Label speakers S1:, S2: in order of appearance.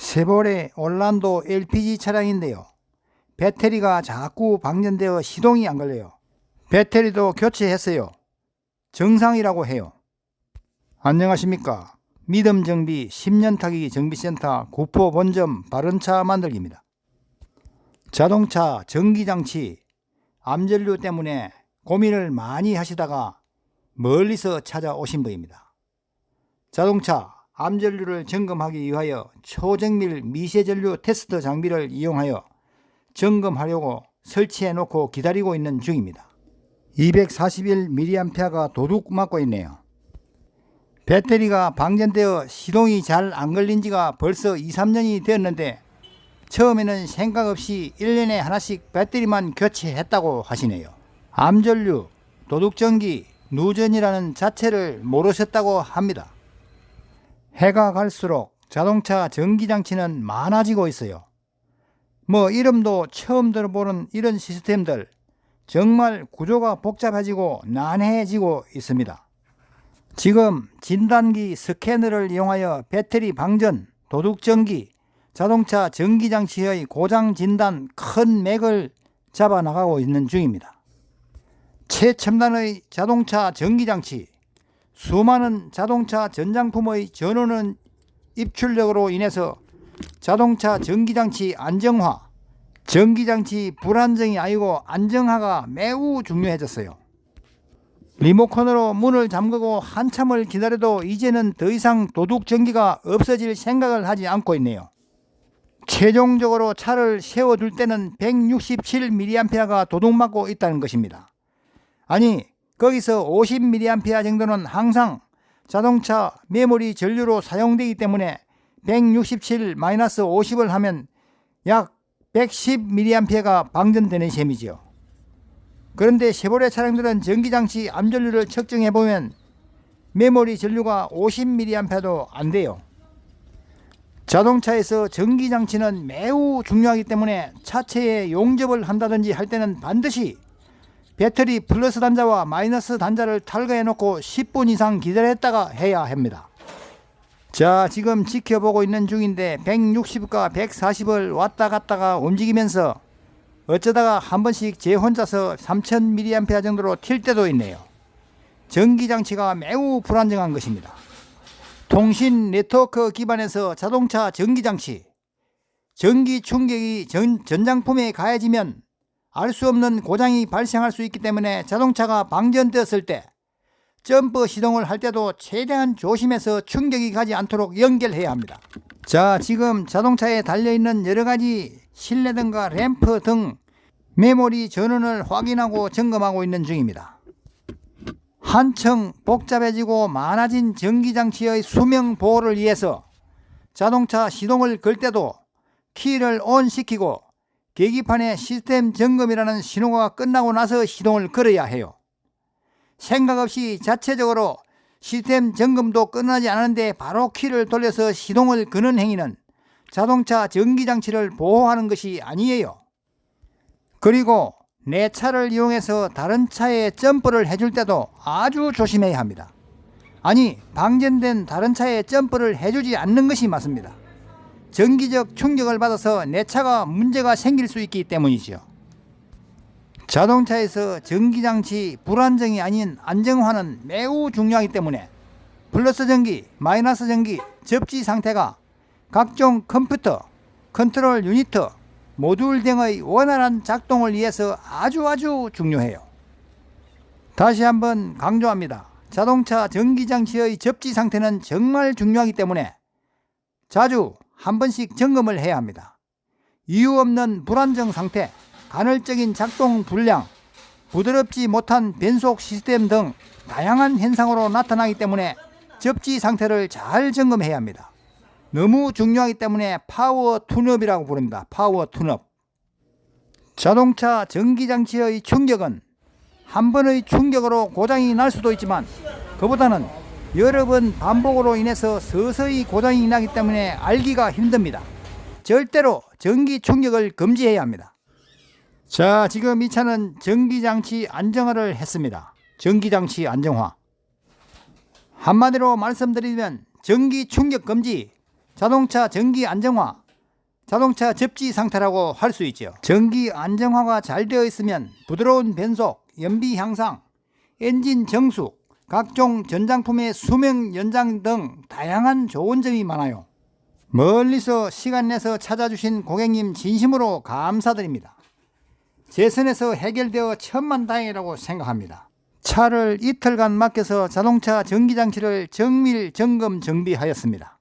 S1: 세월의 올란도 LPG 차량인데요. 배터리가 자꾸 방전되어 시동이 안 걸려요. 배터리도 교체했어요. 정상이라고 해요. 안녕하십니까. 믿음 정비 10년 타기 정비센터 구포 본점 바른차 만들기입니다. 자동차 전기장치 암전류 때문에 고민을 많이 하시다가 멀리서 찾아오신 분입니다. 자동차 암전류를 점검하기 위하여 초정밀 미세전류 테스트 장비를 이용하여 점검하려고 설치해 놓고 기다리고 있는 중입니다. 241mAh가 도둑 맞고 있네요. 배터리가 방전되어 시동이 잘 안 걸린 지가 벌써 2, 3년이 되었는데 처음에는 생각 없이 1년에 하나씩 배터리만 교체했다고 하시네요. 암전류, 도둑전기, 누전이라는 자체를 모르셨다고 합니다. 해가 갈수록 자동차 전기장치는 많아지고 있어요. 뭐 이름도 처음 들어보는 이런 시스템들 정말 구조가 복잡해지고 난해해지고 있습니다. 지금 진단기 스캐너를 이용하여 배터리 방전, 도둑전기, 자동차 전기장치의 고장 진단 큰 맥을 잡아 나가고 있는 중입니다. 최첨단의 자동차 전기장치, 수많은 자동차 전장품의 전원은 입출력으로 인해서 자동차 전기장치 안정화, 전기장치 불안정이 아니고 안정화가 매우 중요해졌어요. 리모컨으로 문을 잠그고 한참을 기다려도 이제는 더 이상 도둑 전기가 없어질 생각을 하지 않고 있네요. 최종적으로 차를 세워둘 때는 167mAh가 도둑 맞고 있다는 것입니다. 아니, 거기서 50mAh 정도는 항상 자동차 메모리 전류로 사용되기 때문에 167-50을 하면 약 110mAh가 방전되는 셈이지요. 그런데 쉐보레 차량들은 전기장치 암전류를 측정해 보면 메모리 전류가 50mAh도 안 돼요. 자동차에서 전기장치는 매우 중요하기 때문에 차체에 용접을 한다든지 할 때는 반드시 배터리 플러스 단자와 마이너스 단자를 탈거해 놓고 10분 이상 기다렸다가 해야 합니다. 자, 지금 지켜보고 있는 중인데 160과 140을 왔다 갔다가 움직이면서 어쩌다가 한 번씩 제 혼자서 3000mAh 정도로 튈 때도 있네요. 전기장치가 매우 불안정한 것입니다. 통신 네트워크 기반에서 자동차 전기장치, 전기 충격이 전, 전장품에 가해지면 알 수 없는 고장이 발생할 수 있기 때문에 자동차가 방전되었을 때 점프 시동을 할 때도 최대한 조심해서 충격이 가지 않도록 연결해야 합니다. 자, 지금 자동차에 달려있는 여러 가지 실내등과 램프 등 메모리 전원을 확인하고 점검하고 있는 중입니다. 한층 복잡해지고 많아진 전기장치의 수명 보호를 위해서 자동차 시동을 걸 때도 키를 ON 시키고 계기판에 시스템 점검이라는 신호가 끝나고 나서 시동을 걸어야 해요. 생각 없이 자체적으로 시스템 점검도 끝나지 않았는데 바로 키를 돌려서 시동을 거는 행위는 자동차 전기장치를 보호하는 것이 아니에요. 그리고 내 차를 이용해서 다른 차에 점프를 해줄 때도 아주 조심해야 합니다. 아니, 방전된 다른 차에 점프를 해주지 않는 것이 맞습니다. 전기적 충격을 받아서 내 차가 문제가 생길 수 있기 때문이죠. 자동차에서 전기장치 불안정이 아닌 안정화는 매우 중요하기 때문에 플러스 전기, 마이너스 전기, 접지 상태가 각종 컴퓨터, 컨트롤 유니트, 모듈 등의 원활한 작동을 위해서 아주 아주 중요해요. 다시 한번 강조합니다. 자동차 전기장치의 접지 상태는 정말 중요하기 때문에 자주 한 번씩 점검을 해야 합니다. 이유 없는 불안정 상태, 간헐적인 작동 불량, 부드럽지 못한 변속 시스템 등 다양한 현상으로 나타나기 때문에 접지 상태를 잘 점검해야 합니다. 너무 중요하기 때문에 파워 툰업이라고 부릅니다. 파워 툰업. 자동차 전기장치의 충격은 한 번의 충격으로 고장이 날 수도 있지만 그보다는 여러 번 반복으로 인해서 서서히 고장이 나기 때문에 알기가 힘듭니다. 절대로 전기 충격을 금지해야 합니다. 자, 지금 이 차는 전기장치 안정화를 했습니다. 전기장치 안정화. 한마디로 말씀드리면 전기 충격 금지, 자동차 전기 안정화, 자동차 접지 상태라고 할 수 있죠. 전기 안정화가 잘 되어 있으면 부드러운 변속, 연비 향상, 엔진 정숙, 각종 전장품의 수명 연장 등 다양한 좋은 점이 많아요. 멀리서 시간 내서 찾아주신 고객님 진심으로 감사드립니다. 제 선에서 해결되어 천만 다행이라고 생각합니다. 차를 이틀간 맡겨서 자동차 전기장치를 정밀 점검 정비하였습니다.